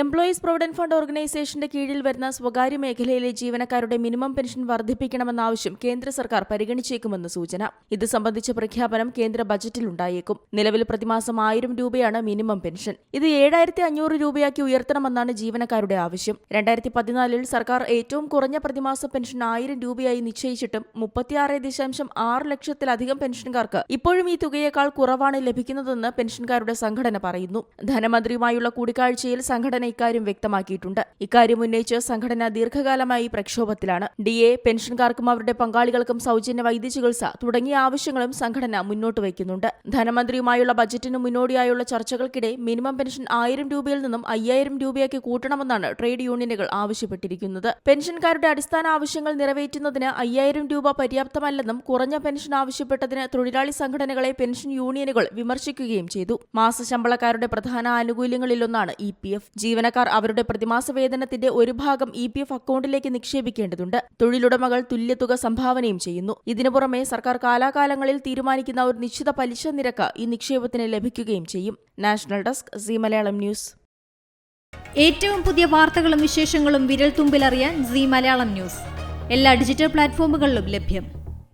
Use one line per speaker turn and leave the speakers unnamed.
Employees provident fund ഓർഗനൈസേഷന്റെ കീഴിൽ വരുന്ന സ്വകാര്യ മേഖലയിലെ ജീവനക്കാരുടെ മിനിമം പെൻഷൻ വർദ്ധിപ്പിക്കണമെന്ന ആവശ്യം കേന്ദ്ര സർക്കാർ പരിഗണിച്ചേക്കുമെന്ന് സൂചന. ഇത് സംബന്ധിച്ച പ്രഖ്യാപനം കേന്ദ്ര ബജറ്റിലുണ്ടായേക്കും നിലവിൽ പ്രതിമാസം ആയിരം രൂപയാണ് മിനിമം പെൻഷൻ. ഇത് ഏഴായിരത്തി അഞ്ഞൂറ് രൂപയാക്കി ഉയർത്തണമെന്നാണ് ജീവനക്കാരുടെ ആവശ്യം. രണ്ടായിരത്തി പതിനാലിൽ സർക്കാർ ഏറ്റവും കുറഞ്ഞ പ്രതിമാസ പെൻഷൻ ആയിരം രൂപയായി നിശ്ചയിച്ചിട്ടും മുപ്പത്തിയാറ് ദശാംശം ആറ് ലക്ഷത്തിലധികം പെൻഷൻകാർക്ക് ഇപ്പോഴും ഈ തുകയേക്കാൾ കുറവാണ് ലഭിക്കുന്നതെന്ന് പെൻഷൻകാരുടെ സംഘടന പറയുന്നു. ധനമന്ത്രിയുമായുള്ള കൂടിക്കാഴ്ചയിൽ സംഘടന ഇക്കാര്യം വ്യക്തമാക്കിയിട്ടുണ്ട്. ഇക്കാര്യം ഉന്നയിച്ച് സംഘടന ദീർഘകാലമായി പ്രക്ഷോഭത്തിലാണ്. ഡി എ പെൻഷൻകാർക്കും അവരുടെ പങ്കാളികൾക്കും സൗജന്യ വൈദ്യചികിത്സ തുടങ്ങിയ ആവശ്യങ്ങളും സംഘടന മുന്നോട്ട് വയ്ക്കുന്നുണ്ട്. ധനമന്ത്രിയുമായുള്ള ബജറ്റിന് മുന്നോടിയായുള്ള ചർച്ചകൾക്കിടെ മിനിമം പെൻഷൻ ആയിരം രൂപയിൽ നിന്നും അയ്യായിരം രൂപയാക്കി കൂട്ടണമെന്നാണ് ട്രേഡ് യൂണിയനുകൾ ആവശ്യപ്പെട്ടിരിക്കുന്നത്. പെൻഷൻകാരുടെ അടിസ്ഥാന ആവശ്യങ്ങൾ നിറവേറ്റുന്നതിന് അയ്യായിരം രൂപ പര്യാപ്തമല്ലെന്നും കുറഞ്ഞ പെൻഷൻ ആവശ്യപ്പെട്ടതിന് തൊഴിലാളി സംഘടനകളെ പെൻഷൻ യൂണിയനുകൾ വിമർശിക്കുകയും ചെയ്തു. മാസശമ്പളക്കാരുടെ പ്രധാന ആനുകൂല്യങ്ങളിലൊന്നാണ് ഇ പി എഫ്. ജീവനക്കാർ അവരുടെ പ്രതിമാസ വേതനത്തിന്റെ ഒരു ഭാഗം ഇ പി എഫ് അക്കൗണ്ടിലേക്ക് നിക്ഷേപിക്കേണ്ടതുണ്ട്. തൊഴിലുടമകൾ തുല്യതുക സംഭാവനയും ചെയ്യുന്നു. ഇതിനു പുറമെ സർക്കാർ കാലാകാലങ്ങളിൽ തീരുമാനിക്കുന്ന ഒരു നിശ്ചിത പലിശ നിരക്ക് ഈ നിക്ഷേപത്തിന് ലഭിക്കുകയും ചെയ്യും. National desk Zee Malayalam news.
ഏറ്റവും പുതിയ വാർത്തകളും വിശേഷങ്ങളും വിരൽ തുമ്പിലറിയാൻ സി മലയാളം ന്യൂസ്. എല്ലാ ഡിജിറ്റൽ പ്ലാറ്റ്ഫോമുകളിലും ലഭ്യം.